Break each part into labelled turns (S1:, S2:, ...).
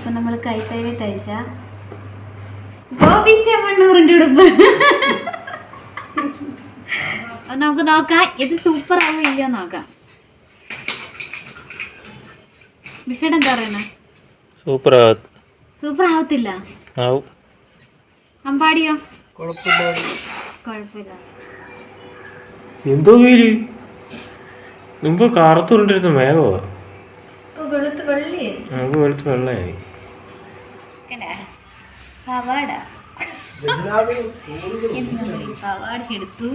S1: ഇപ്പം നമ്മൾ കൈത്തൈര് തയ്ച്ച. ഗോപി ചെമ്മണ്ണൂറിന്റെ ഉടുപ്പ്. നമുക്ക് നോക്കാം. ഇത് സൂപ്പർ ആവും ഇല്ല നോക്കാം. വിഷയുടെ എന്താ പറയുന്നത്
S2: സൂപ്പർ
S1: സൂപ്പർ ആവത്തില്ല.
S2: ആവും.
S1: അമ്പാടിയോ? കുഴപ്പമില്ല.
S2: എന്തോ വെയിൽ മുമ്പ് കറുത്തുകൊണ്ടിരുന്ന മേഘോ
S1: വെളുത്ത് വെള്ളി
S2: നമുക്ക് വെളുത്ത് വെള്ളമായി
S1: പവാട പവാട എടുത്തു.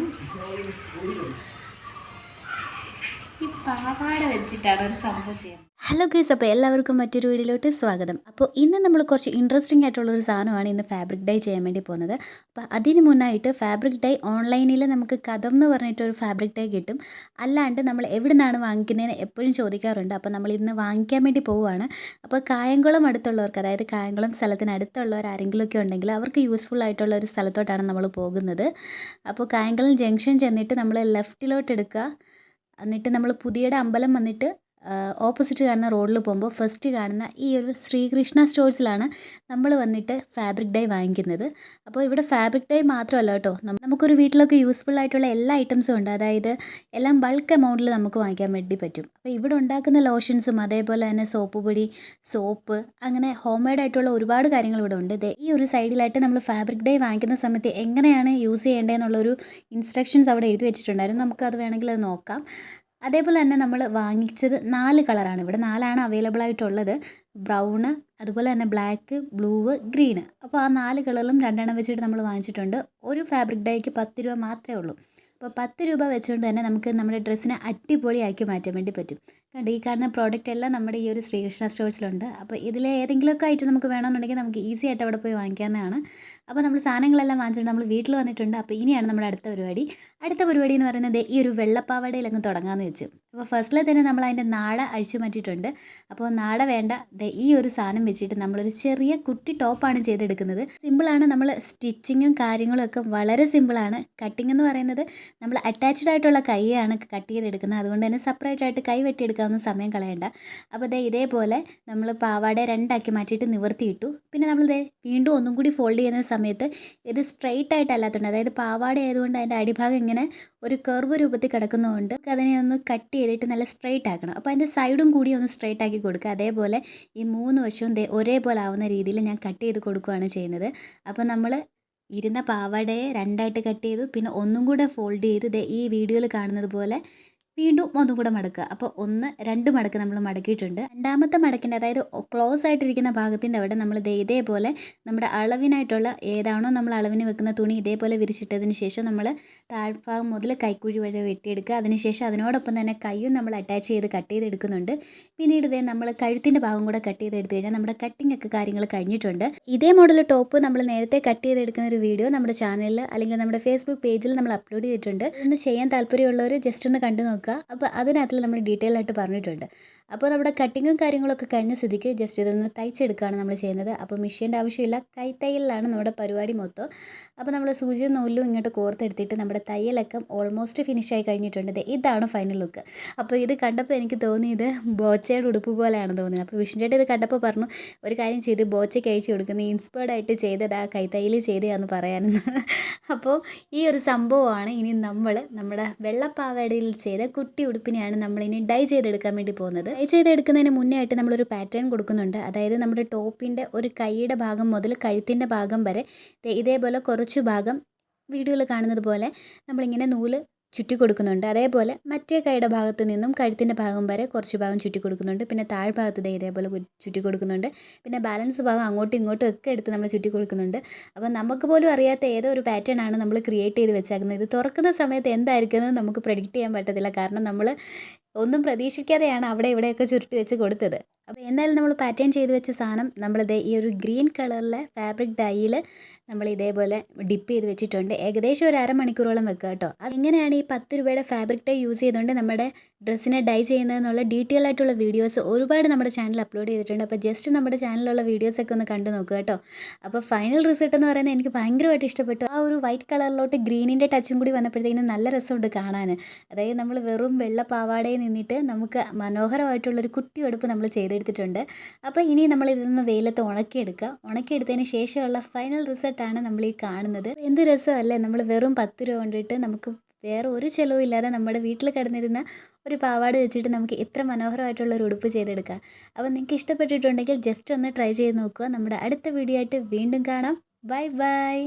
S1: ഈ പാവാട വെച്ചിട്ടാണ് ഒരു സംഭവം ചെയ്യുന്നത്.
S3: ഹലോ ഗൈസ് അപ്പോൾ എല്ലാവർക്കും മറ്റൊരു വീഡിയോയിലോട്ട് സ്വാഗതം. അപ്പോൾ ഇന്ന് നമ്മൾ കുറച്ച് ഇൻട്രസ്റ്റിംഗ് ആയിട്ടുള്ള ഒരു സാധനമാണ് ഇന്ന് ഫാബ്രിക് ഡൈ ചെയ്യാൻ വേണ്ടി പോകുന്നത്. അപ്പോൾ അതിന് മുന്നായിട്ട് ഫാബ്രിക് ഡൈ ഓൺലൈനിൽ നമുക്ക് കഥം എന്ന് പറഞ്ഞിട്ടൊരു ഫാബ്രിക് ഡൈ കിട്ടും. അല്ലാണ്ട് നമ്മൾ എവിടെ നിന്നാണ് വാങ്ങിക്കുന്നതെന്ന് എപ്പോഴും ചോദിക്കാറുണ്ട്. അപ്പോൾ നമ്മൾ ഇന്ന് വാങ്ങിക്കാൻ വേണ്ടി പോവുകയാണ്. അപ്പോൾ കായംകുളം അടുത്തുള്ളവർക്ക് അതായത് കായംകുളം സ്ഥലത്തിന് അടുത്തുള്ളവർ ആരെങ്കിലും ഒക്കെ ഉണ്ടെങ്കിൽ അവർക്ക് യൂസ്ഫുൾ ആയിട്ടുള്ള ഒരു സ്ഥലത്തോട്ടാണ് നമ്മൾ പോകുന്നത്. അപ്പോൾ കായംകുളം ജംഗ്ഷൻ ചെന്നിട്ട് നമ്മൾ ലെഫ്റ്റിലോട്ട് എടുക്കുക എന്നിട്ട് നമ്മൾ പുതിയുടെ അമ്പലം വന്നിട്ട് ഓപ്പോസിറ്റ് കാണുന്ന റോഡിൽ പോകുമ്പോൾ ഫസ്റ്റ് കാണുന്ന ഈ ഒരു ശ്രീകൃഷ്ണ സ്റ്റോഴ്സിലാണ് നമ്മൾ വന്നിട്ട് ഫാബ്രിക് ഡൈ വാങ്ങിക്കുന്നത്. അപ്പോൾ ഇവിടെ ഫാബ്രിക് ഡൈ മാത്രമല്ല കേട്ടോ. നമുക്കൊരു വീട്ടിലൊക്കെ യൂസ്ഫുൾ ആയിട്ടുള്ള എല്ലാ ഐറ്റംസും ഉണ്ട്. അതായത് എല്ലാം ബൾക്ക് എമൗണ്ടിൽ നമുക്ക് വാങ്ങിക്കാൻ വേണ്ടി പറ്റും. അപ്പോൾ ഇവിടെ ഉണ്ടാക്കുന്ന ലോഷൻസും അതേപോലെ തന്നെ സോപ്പ് പൊടി സോപ്പ് അങ്ങനെ ഹോം മെയ്ഡ് ആയിട്ടുള്ള ഒരുപാട് കാര്യങ്ങൾ ഇവിടെ ഉണ്ട്. ദേ ഈ ഒരു സൈഡിലായിട്ട് നമ്മൾ ഫാബ്രിക് ഡൈ വാങ്ങിക്കുന്ന സമയത്ത് എങ്ങനെയാണ് യൂസ് ചെയ്യേണ്ടതെന്നുള്ളൊരു ഇൻസ്ട്രക്ഷൻസ് അവിടെ എഴുതി വെച്ചിട്ടുണ്ടായിരുന്നു. നമുക്കത് വേണമെങ്കിൽ അത് നോക്കാം. അതേപോലെ തന്നെ നമ്മൾ വാങ്ങിച്ചത് നാല് കളറാണ്. ഇവിടെ നാലാണ് അവൈലബിൾ ആയിട്ടുള്ളത്. ബ്രൗണ് അതുപോലെ തന്നെ ബ്ലാക്ക് ബ്ലൂ ഗ്രീന് അപ്പോൾ ആ നാല് കളറിലും രണ്ടെണ്ണം വെച്ചിട്ട് നമ്മൾ വാങ്ങിച്ചിട്ടുണ്ട്. ഒരു ഫാബ്രിക് ഡൈക്ക് പത്ത് രൂപ മാത്രമേ ഉള്ളൂ. അപ്പോൾ പത്ത് രൂപ വെച്ചുകൊണ്ട് തന്നെ നമുക്ക് നമ്മുടെ ഡ്രസ്സിനെ അടിപൊളിയാക്കി മാറ്റാൻ വേണ്ടി പറ്റും. കണ്ട് ഈ കാണുന്ന പ്രോഡക്റ്റ് എല്ലാം നമ്മുടെ ഈ ഒരു ശ്രീകൃഷ്ണ സ്റ്റോഴ്സിലുണ്ട് അപ്പോൾ ഇതിലെ ഏതെങ്കിലുമൊക്കെ ഐറ്റം നമുക്ക് വേണമെന്നുണ്ടെങ്കിൽ നമുക്ക് ഈസി ആയിട്ട് അവിടെ പോയി വാങ്ങിക്കാവുന്നതാണ്. അപ്പോൾ നമ്മൾ സാധനങ്ങളെല്ലാം വാങ്ങിച്ചിട്ട് നമ്മൾ വീട്ടിൽ വന്നിട്ടുണ്ട്. അപ്പോൾ ഇനിയാണ് നമ്മുടെ അടുത്ത പരിപാടി. അടുത്ത പരിപാടി എന്ന് പറയുന്നത് ഈ ഒരു വെള്ളപ്പാവടയിൽ അങ്ങ് തുടങ്ങാമെന്ന് വെച്ചു. അപ്പോൾ ഫസ്റ്റിലെ തന്നെ നമ്മൾ അതിന്റെ നാട അഴിച്ചു മാറ്റിയിട്ടുണ്ട് അപ്പോൾ നാട വേണ്ട. ഈ ഒരു സാധനം വെച്ചിട്ട് നമ്മളൊരു ചെറിയ കുട്ടി ടോപ്പാണ് ചെയ്തെടുക്കുന്നത്. സിമ്പിളാണ് നമ്മൾ സ്റ്റിച്ചിങ്ങും കാര്യങ്ങളും ഒക്കെ വളരെ സിമ്പിളാണ് കട്ടിങ് എന്ന് പറയുന്നത് നമ്മൾ അറ്റാച്ച്ഡ് ആയിട്ടുള്ള കൈയാണ് കട്ട് ചെയ്തെടുക്കുന്നത്. അതുകൊണ്ട് തന്നെ സെപ്പറേറ്റ് ആയിട്ട് കൈ വെട്ടിയെടുക്കാവുന്ന സമയം കളയണ്ട. അപ്പോൾ ദേ ഇതേപോലെ നമ്മൾ പാവാട രണ്ടാക്കി മാറ്റിയിട്ട് നിവർത്തിയിട്ടു. പിന്നെ നമ്മൾ ദേ വീണ്ടും ഒന്നും കൂടി ഫോൾഡ് ചെയ്യുന്ന സമയത്ത് ഇത് സ്ട്രെയിറ്റ് ആയിട്ടല്ലാത്തതുകൊണ്ട് അതായത് പാവാട ആയതുകൊണ്ട് അതിന്റെ അടിഭാഗം ഇങ്ങനെ ഒരു കർവ് രൂപത്തിൽ കിടക്കുന്നതുകൊണ്ട് അതിനെ ഒന്ന് കട്ട് ചെയ്തിട്ട് നല്ല സ്ട്രെയിറ്റ് ആക്കണം. അപ്പോൾ അതിന്റെ സൈഡും കൂടി ഒന്ന് സ്ട്രെയിറ്റ് ആക്കി കൊടുക്കുക. അതേപോലെ ഈ മൂന്ന് വശവും ദേ ഒരേപോലെ ആവുന്ന രീതിയിൽ ഞാൻ കട്ട് ചെയ്ത് കൊടുക്കുകയാണ് ചെയ്യുന്നത്. അപ്പോൾ നമ്മൾ ഇരുന്ന പാവാടയെ രണ്ടായിട്ട് കട്ട് ചെയ്തു പിന്നെ ഒന്നും കൂടെ ഫോൾഡ് ചെയ്ത് ഈ വീഡിയോയിൽ കാണുന്നത് പോലെ വീണ്ടും ഒന്നുകൂടെ മടക്കുക. അപ്പോൾ ഒന്ന് രണ്ട് മടക്ക് നമ്മൾ മടക്കിയിട്ടുണ്ട്. രണ്ടാമത്തെ മടക്കിന്റെ അതായത് ക്ലോസ് ആയിട്ടിരിക്കുന്ന ഭാഗത്തിന്റെ അവിടെ നമ്മൾ ദേ ഇതേപോലെ നമ്മുടെ അളവിനായിട്ടുള്ള ഏതാണോ നമ്മൾ അളവിന് വെക്കുന്ന തുണി ഇതേപോലെ വിരിച്ചിട്ടതിന് ശേഷം നമ്മൾ താഴ്ഭാഗം മുതൽ കൈക്കുഴി വരെ വെട്ടിയെടുക്കുക. അതിനുശേഷം അതിനോടൊപ്പം തന്നെ കൈയും നമ്മൾ അറ്റാച്ച് ചെയ്ത് കട്ട് ചെയ്തെടുക്കുന്നുണ്ട്. പിന്നീട് ഇതേ നമ്മൾ കഴുത്തിന്റെ ഭാഗം കൂടെ കട്ട് ചെയ്തെടുത്ത് കഴിഞ്ഞാൽ നമ്മുടെ കട്ടിംഗ് ഒക്കെ കാര്യങ്ങൾ കഴിഞ്ഞിട്ടുണ്ട്. ഇതേ മോഡൽ ടോപ്പ് നമ്മൾ നേരത്തെ കട്ട് ചെയ്തെടുക്കുന്ന ഒരു വീഡിയോ നമ്മുടെ ചാനലിൽ അല്ലെങ്കിൽ നമ്മുടെ ഫേസ്ബുക്ക് പേജിൽ നമ്മൾ അപ്ലോഡ് ചെയ്തിട്ടുണ്ട്. ഒന്ന് ചെയ്യാൻ താല്പര്യമുള്ളവർ ജസ്റ്റ് ഒന്ന് കണ്ടു നോക്കുക അപ്പോൾ അതിനകത്തിൽ നമ്മൾ ഡീറ്റെയിൽ ആയിട്ട് പറഞ്ഞിട്ടുണ്ട്. അപ്പോൾ നമ്മുടെ കട്ടിങ്ങും കാര്യങ്ങളൊക്കെ കഴിഞ്ഞ സ്ഥിതിക്ക് ജസ്റ്റ് ഇതൊന്ന് തയ്ച്ചെടുക്കുകയാണ് നമ്മൾ ചെയ്യുന്നത്. അപ്പോൾ മെഷീന്റെ ആവശ്യമില്ല കൈത്തയ്യലിലാണ് നമ്മുടെ പരിപാടി മൊത്തം. അപ്പോൾ നമ്മൾ സൂചിയും നൂലും ഇങ്ങോട്ട് കോർത്തെടുത്തിട്ട് നമ്മുടെ തയ്യലൊക്കെ ഓൾമോസ്റ്റ് ഫിനിഷ് ആയി കഴിഞ്ഞിട്ടുണ്ട്. ഇതാണ് ഫൈനൽ ലുക്ക് അപ്പോൾ ഇത് കണ്ടപ്പോൾ എനിക്ക് തോന്നിയത് ബോച്ചയുടെ ഉടുപ്പ് പോലെയാണ് തോന്നിയത് അപ്പോൾ വിഷ്ണുചേട്ടൻ ഇത് കണ്ടപ്പോൾ പറഞ്ഞു ഒരു കാര്യം ചെയ്ത് ബോച്ചയ്ക്ക് അയച്ചു കൊടുക്കുന്ന ഇൻസ്പയർഡ് ആയിട്ട് ആ കൈത്തയ്യൽ ചെയ്തതാന്ന് പറയാനെന്ന്. അപ്പോൾ ഈ ഒരു സംഭവമാണ് ഇനി നമ്മൾ നമ്മുടെ വെള്ളപ്പാവാടയിൽ ചെയ്ത കുട്ടി ഉടുപ്പിനെയാണ് നമ്മളിനി ഡൈ ചെയ്തെടുക്കാൻ വേണ്ടി പോകുന്നത്. ഡൈ ചെയ്തെടുക്കുന്നതിന് മുന്നേ ആയിട്ട് നമ്മളൊരു പാറ്റേൺ കൊടുക്കുന്നുണ്ട്. അതായത് നമ്മുടെ ടോപ്പിന്റെ ഒരു കൈയുടെ ഭാഗം മുതൽ കഴുത്തിന്റെ ഭാഗം വരെ ഇതേപോലെ കുറച്ച് ഭാഗം വീഡിയോയിൽ കാണുന്നത് പോലെ നമ്മളിങ്ങനെ നൂൽ ചുറ്റി കൊടുക്കുന്നുണ്ട്. അതേപോലെ മറ്റേ കൈയുടെ ഭാഗത്ത് നിന്നും കഴുത്തിന്റെ ഭാഗം വരെ കുറച്ച് ഭാഗം ചുറ്റി കൊടുക്കുന്നുണ്ട്. പിന്നെ താഴ്ഭാഗത്ത് ഇതേപോലെ ചുറ്റി കൊടുക്കുന്നുണ്ട്. പിന്നെ ബാലൻസ് ഭാഗം അങ്ങോട്ടും ഇങ്ങോട്ടും ഒക്കെ എടുത്ത് നമ്മൾ ചുറ്റി കൊടുക്കുന്നുണ്ട്. അപ്പോൾ നമുക്ക് പോലും അറിയാത്ത ഏതോ ഒരു പാറ്റേൺ ആണ് നമ്മൾ ക്രിയേറ്റ് ചെയ്ത് വെച്ചേക്കുന്നത്. ഇത് തുറക്കുന്ന സമയത്ത് എന്തായിരിക്കുമെന്ന് നമുക്ക് പ്രഡിക്റ്റ് ചെയ്യാൻ പറ്റത്തില്ല. കാരണം നമ്മൾ ഒന്നും പ്രതീക്ഷിക്കാതെയാണ് അവിടെ ഇവിടെയൊക്കെ ചുരുട്ടി വെച്ച് കൊടുത്തത്. അപ്പോൾ എന്തായാലും നമ്മൾ പാറ്റേൺ ചെയ്ത് വെച്ച സാധനം നമ്മളിത് ഈ ഒരു ഗ്രീൻ കളറിലെ ഫാബ്രിക് ഡൈയിൽ നമ്മൾ ഇതേപോലെ ഡിപ്പ് ചെയ്ത് വെച്ചിട്ടുണ്ട്. ഏകദേശം ഒരു അരമണിക്കൂറോളം വെക്കുക കേട്ടോ. അതെങ്ങനെയാണ് ഈ പത്ത് രൂപയുടെ ഫാബ്രിക് ടൈ യൂസ് ചെയ്തുകൊണ്ട് നമ്മുടെ ഡ്രസ്സിനെ ഡൈ ചെയ്യുന്നതെന്നുള്ള ഡീറ്റെയിൽ ആയിട്ടുള്ള വീഡിയോസ് ഒരുപാട് നമ്മുടെ ചാനൽ അപ്ലോഡ് ചെയ്തിട്ടുണ്ട്. അപ്പോൾ ജസ്റ്റ് നമ്മുടെ ചാനലിലുള്ള വീഡിയോസൊക്കെ ഒന്ന് കണ്ടു നോക്കുക കേട്ടോ. അപ്പോൾ ഫൈനൽ റിസൾട്ട് എന്ന് പറയുന്നത് എനിക്ക് ഭയങ്കരമായിട്ട് ഇഷ്ടപ്പെട്ടു. ആ ഒരു വൈറ്റ് കളറിലോട്ട് ഗ്രീനിന്റെ ടച്ചും കൂടി വന്നപ്പോഴത്തേക്കും നല്ല രസമുണ്ട് കാണാൻ. അതായത് നമ്മൾ വെറും വെള്ള പാവാടയിൽ നിന്നിട്ട് നമുക്ക് മനോഹരമായിട്ടുള്ളൊരു കുട്ടി ഉടുപ്പ് നമ്മൾ ചെയ്തെടുത്തിട്ടുണ്ട്. അപ്പോൾ ഇനി നമ്മൾ വെയിലത്ത് ഉണക്കിയെടുക്കുക. ഉണക്കിയെടുത്തതിന് ശേഷമുള്ള ഫൈനൽ റിസൾട്ടാണ് നമ്മൾ ഈ കാണുന്നത്. എന്ത് രസമല്ലേ? നമ്മൾ വെറും പത്ത് രൂപ കൊണ്ടിട്ട് നമുക്ക് വേറെ ഒരു ചിലവില്ലാതെ നമ്മുടെ വീട്ടിൽ കിടന്നിരുന്ന ഒരു പാവാട വെച്ചിട്ട് നമുക്ക് ഇത്ര മനോഹരമായിട്ടുള്ള ഒരു ഉടുപ്പ് ചെയ്തെടുക്കാം. അപ്പോൾ നിങ്ങൾക്ക് ഇഷ്ടപ്പെട്ടിട്ടുണ്ടെങ്കിൽ ജസ്റ്റ് ഒന്ന് ട്രൈ ചെയ്ത് നോക്കുക. നമ്മുടെ അടുത്ത വീഡിയോ ആയിട്ട് വീണ്ടും കാണാം. Bye bye